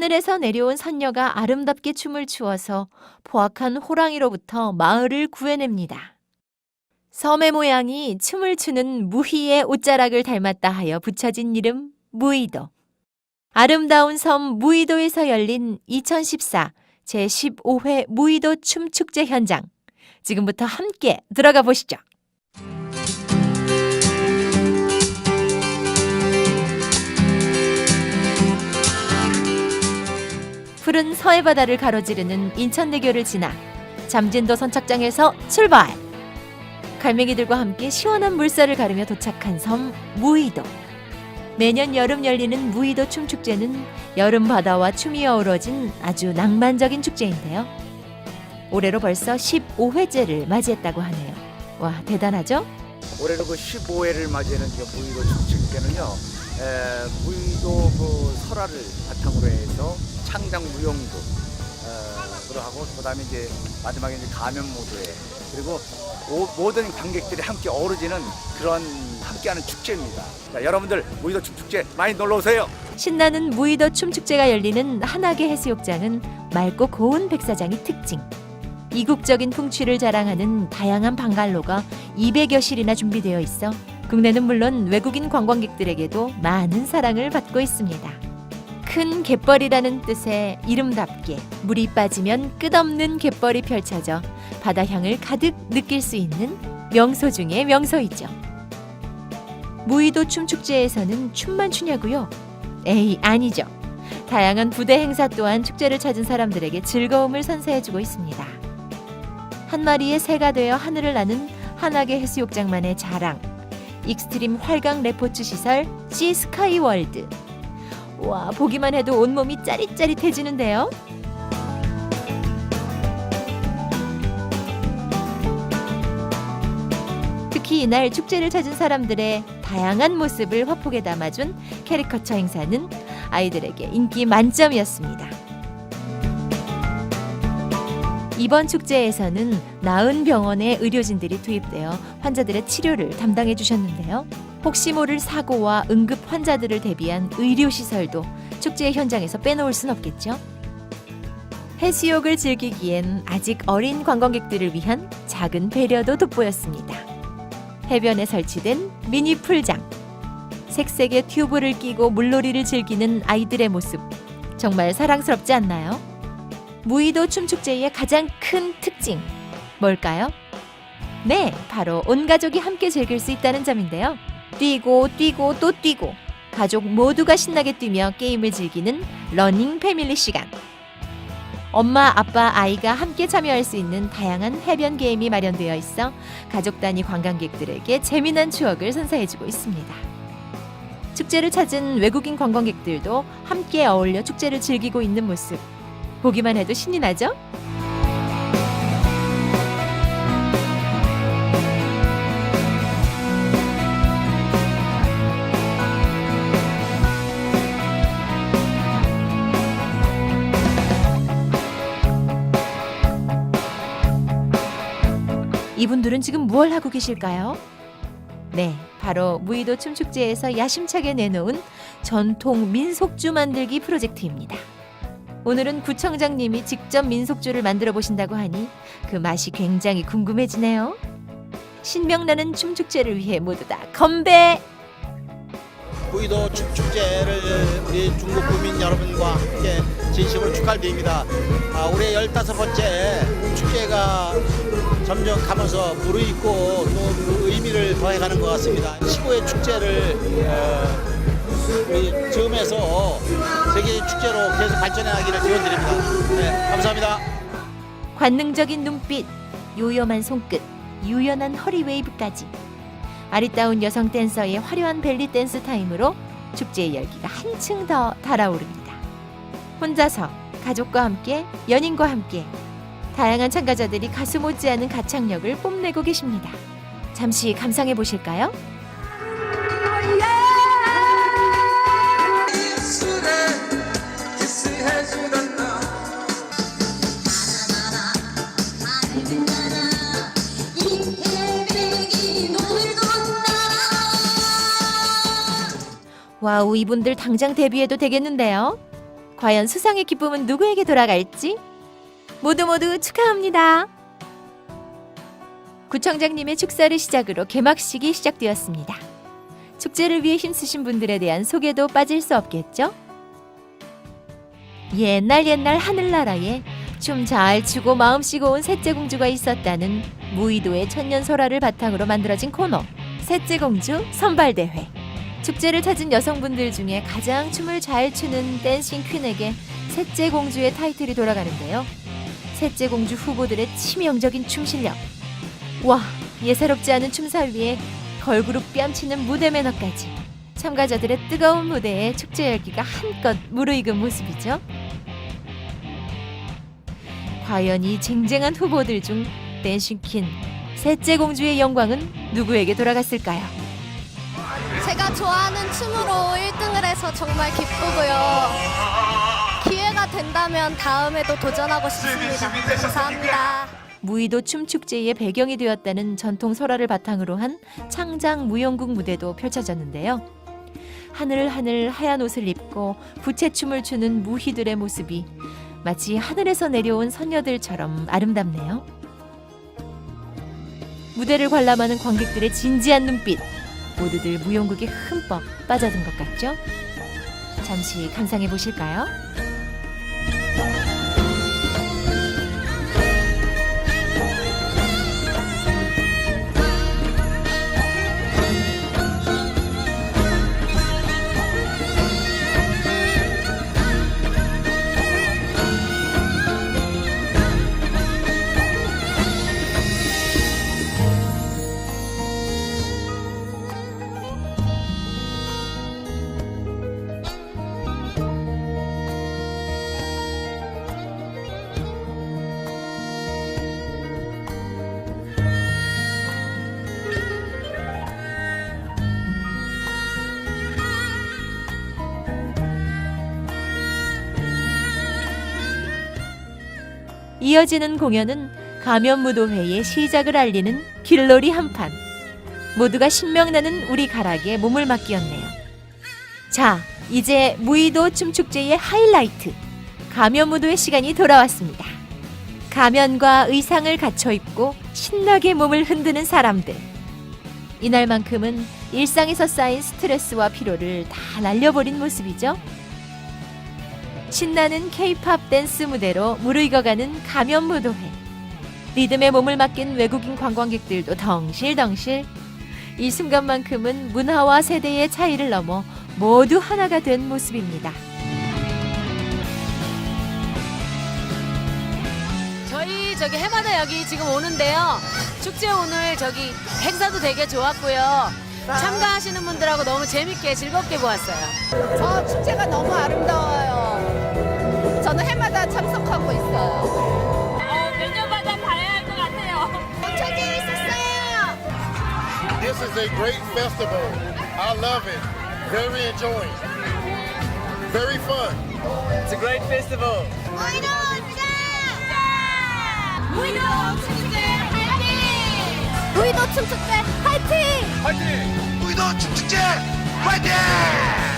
하늘에서 내려온 선녀가 아름답게 춤을 추어서 포악한 호랑이로부터 마을을 구해냅니다. 섬의 모양이 춤을 추는 무희의 옷자락을 닮았다 하여 붙여진 이름 무의도. 아름다운 섬 무의도에서 열린 2014 제15회 무의도 춤축제 현장. 지금부터 함께 들어가 보시죠. 푸른 서해 바다를 가로지르는 인천대교를 지나 잠진도 선착장에서 출발. 갈매기들과 함께 시원한 물살을 가르며 도착한 섬 무의도. 매년 여름 열리는 무의도 춤축제는 여름 바다와 춤이 어우러진 아주 낭만적인 축제인데요. 올해로 벌써 15회째를 맞이했다고 하네요. 와, 대단하죠? 올해는 그 15회를 맞이하는 저 무의도 축제는요, 에, 무의도 그 설화를 바탕으로 해서 창작 무용도 어, 하고 그다음에 이제 마지막에 이제 가면 무도회 그리고 오- 모든 관객들이 함께 어우러지는 그런 함께하는 축제입니다. 자, 여러분들 무의도 춤축제 많이 놀러 오세요. 신나는 무의도 춤축제가 열리는 한악의 해수욕장은 맑고 고운 백사장이 특징. 이국적인 풍취를 자랑하는 다양한 방갈로가 200여 실이나 준비되어 있어 국내는 물론 외국인 관광객들에게도 많은 사랑을 받고 있습니다. 큰 갯벌이라는 뜻의 이름답게 물이 빠지면 끝없는 갯벌이 펼쳐져 바다 향을 가득 느낄 수 있는 명소 중의 명소이죠. 무의도 춤축제에서는 춤만 추냐고요? 에이 아니죠. 다양한 부대 행사 또한 축제를 찾은 사람들에게 즐거움을 선사해주고 있습니다. 한 마리의 새가 되어 하늘을 나는 한악의 해수욕장만의 자랑. 익스트림 활강 레포츠 시설 시 스카이 월드. 와 보기만 해도 온몸이 짜릿짜릿해지는데요. 특히 이날 축제를 찾은 사람들의 다양한 모습을 화폭에 담아준 캐리커처 행사는 아이들에게 인기 만점이었습니다. 이번 축제에서는 나은 병원의 의료진들이 투입되어 환자들의 치료를 담당해 주셨는데요. 혹시 모를 사고와 응급 환자들을 대비한 의료 시설도 축제 현장에서 빼놓을 순 없겠죠. 해수욕을 즐기기엔 아직 어린 관광객들을 위한 작은 배려도 돋보였습니다. 해변에 설치된 미니 풀장. 색색의 튜브를 끼고 물놀이를 즐기는 아이들의 모습. 정말 사랑스럽지 않나요? 무의도 춤축제의 가장 큰 특징. 뭘까요? 네, 바로 온 가족이 함께 즐길 수 있다는 점인데요. 뛰고 뛰고 또 뛰고 가족 모두가 신나게 뛰며 게임을 즐기는 러닝 패밀리 시간. 엄마, 아빠, 아이가 함께 참여할 수 있는 다양한 해변 게임이 마련되어 있어 가족 단위 관광객들에게 재미난 추억을 선사해주고 있습니다. 축제를 찾은 외국인 관광객들도 함께 어울려 축제를 즐기고 있는 모습 보기만 해도 신이 나죠? 이분들은 지금 무얼 하고 계실까요? 네, 바로 무의도 춤축제에서 야심차게 내놓은 전통 민속주 만들기 프로젝트입니다. 오늘은 구청장님이 직접 민속주를 만들어 보신다고 하니 그 맛이 굉장히 궁금해지네요. 신명나는 춤축제를 위해 모두 다 건배! 무의도 춤축제를 우리 중국 국민 여러분과 함께 진심으로 축하드립니다. 아, 올해 15번째 축제가 점점 가면서 무르익고 또 그 의미를 더해가는 것 같습니다. 15회 축제를 어, 우리 즈음에서 세계 축제로 계속 발전해 가기를 기원드립니다. 네, 감사합니다. 관능적인 눈빛, 요염한 손끝, 유연한 허리 웨이브까지 아리따운 여성 댄서의 화려한 벨리 댄스 타임으로 축제의 열기가 한층 더 달아오릅니다. 혼자서, 가족과 함께, 연인과 함께 다양한 참가자들이 가슴 못지않은 가창력을 뽐내고 계십니다. 잠시 감상해 보실까요? 와우, 이분들 당장 데뷔해도 되겠는데요. 과연 수상의 기쁨은 누구에게 돌아갈지 모두 모두 축하합니다. 구청장님의 축사를 시작으로 개막식이 시작되었습니다. 축제를 위해 힘쓰신 분들에 대한 소개도 빠질 수 없겠죠? 옛날 옛날 하늘나라에 춤 잘 추고 마음 씨고 온 셋째 공주가 있었다는 무의도의 천년 설화를 바탕으로 만들어진 코너 셋째 공주 선발 대회. 축제를 찾은 여성분들 중에 가장 춤을 잘 추는 댄싱 퀸에게 셋째 공주의 타이틀이 돌아가는데요. 셋째 공주 후보들의 치명적인 춤 실력. 와, 예사롭지 않은 춤사 위에 걸그룹 뺨치는 무대 매너까지. 참가자들의 뜨거운 무대에 축제 열기가 한껏 무르익은 모습이죠. 과연 이 쟁쟁한 후보들 중 댄싱퀸 셋째 공주의 영광은 누구에게 돌아갔을까요? 제가 좋아하는 춤으로 1등을 해서 정말 기쁘고요. 된다면 다음에도 도전하고 싶습니다. 감사합니다. 무의도 춤축제의 배경이 되었다는 전통 설화를 바탕으로 한 창장 무용국 무대도 펼쳐졌는데요. 하늘 하늘 하얀 옷을 입고 부채춤을 추는 무희들의 모습이 마치 하늘에서 내려온 선녀들처럼 아름답네요. 무대를 관람하는 관객들의 진지한 눈빛, 모두들 무용국에 흠뻑 빠져든 것 같죠? 잠시 감상해 보실까요? 이어지는 공연은 가면무도회의 시작을 알리는 길놀이 한판. 모두가 신명나는 우리 가락에 몸을 맡기었네요. 자, 이제 무의도 춤축제의 하이라이트. 가면무도의 시간이 돌아왔습니다. 가면과 의상을 갖춰 입고 신나게 몸을 흔드는 사람들. 이날만큼은 일상에서 쌓인 스트레스와 피로를 다 날려버린 모습이죠. 신나는 케이팝 댄스 무대로 무르익어가는 가면 무도회. 리듬에 몸을 맡긴 외국인 관광객들도 덩실덩실. 이 순간만큼은 문화와 세대의 차이를 넘어 모두 하나가 된 모습입니다. 저희 저기 해마다 여기 지금 오는데요. 축제 오늘 저기 행사도 되게 좋았고요. 참가하시는 분들하고 너무 재밌게 즐겁게 보았어요. 어, 축제가 너무 아름다워요. is a great festival. I love it. Very enjoying. Very fun. It's a great festival. 우이도 축제! 우이도 축제 화이팅! 우이도 춤축제 화이팅! 우리도 춤축제 화이팅!